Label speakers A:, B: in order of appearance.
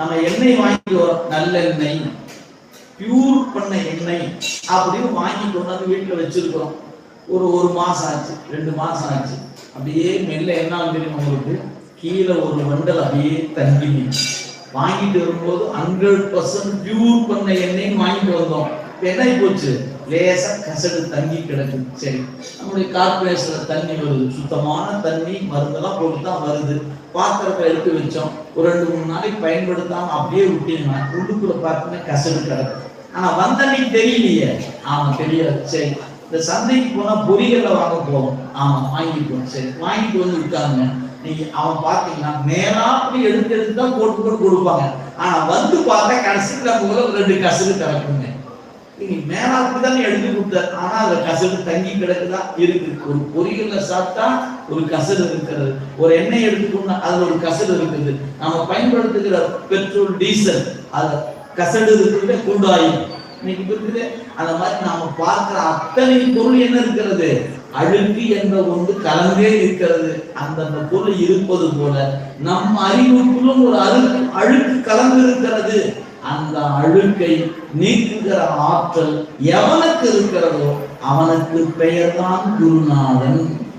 A: நம்ம எண்ணெய் வாங்கி வரோம் நல்லெண்ணெய் பியூர் பண்ண எண்ணெய் அப்படின்னு வாங்கி கொண்டாந்து வீட்டுல வச்சிருக்கிறோம். ஒரு ஒரு மாசம் ஆச்சு ரெண்டு மாசம் ஆச்சு. அப்படியே மெல்ல என்ன தெரியும் உங்களுக்கு? கீழே ஒரு வண்டல் அப்படியே தங்கி வாங்கிட்டு வரும்போது ஹண்ட்ரட் பர்சன்ட் பியூர் பண்ண எண்ணெய் வாங்கிட்டு வந்தோம். என்ன போச்சு? லேசா கசடு தங்கி கிடக்கும். சரி நம்முடைய கார்பரேஷன்ல தண்ணி வருது. சுத்தமான தண்ணி மருந்தெல்லாம் போட்டு தான் வருது. பாத்திரத்தை எடுத்து வச்சோம். ஒரு ரெண்டு மூணு நாளைக்கு பயன்படுத்தாம அப்படியே விட்டீங்கன்னா உள்ளுக்குள்ள பார்த்தீங்கன்னா கசடு கிடக்கும். ஆனா வந்தன்னைக்கு தெரியலையே. ஆமா தெரியாது சரி இந்த சந்தைக்கு போனா பொரிகளை வாங்க போவோம் ஆமா வாங்கிக்குவோம் சரி வாங்கிட்டு வந்து விட்டாங்க நீங்க அவன் பாத்தீங்கன்னா நேரா அப்படி எடுத்து எடுத்து தான் போட்டு போட்டு கொடுப்பாங்க. ஆனா வந்து பார்த்தா கடைசிக்கு நம்ம ரெண்டு கசடு கிடக்குங்க. நீங்க மேலாப்பு தானே எழுதி கொடுத்தார் ஆனா அதுல கசடு தங்கி கிடக்குதா? இருக்கு. ஒரு பொரியல்ல சாப்பிட்டா ஒரு கசடு இருக்கிறது. ஒரு எண்ணெய் எடுத்துக்கொண்டா அதுல ஒரு கசடு இருக்குது. நம்ம பயன்படுத்துகிற பெட்ரோல் டீசல் அது கசடு இருக்குது குண்டாயும். இன்னைக்கு இருக்குது அந்த மாதிரி நாம பார்க்கிற அத்தனை பொருள் என்ன இருக்கிறது? அழுக்கு என்ற ஒன்று கலந்தே இருக்கிறது. அந்தந்த பொருள் இருப்பது போல. நம் அறிவுக்குள்ளும் ஒரு அழுக்கு அழுக்கு கலந்து இருக்கிறது. அந்த அழுக்கை நீக்குகிற ஆற்றல் எவனுக்கு இருக்கிறதோ அவனுக்கு பெயர்தான் குருநாதன்.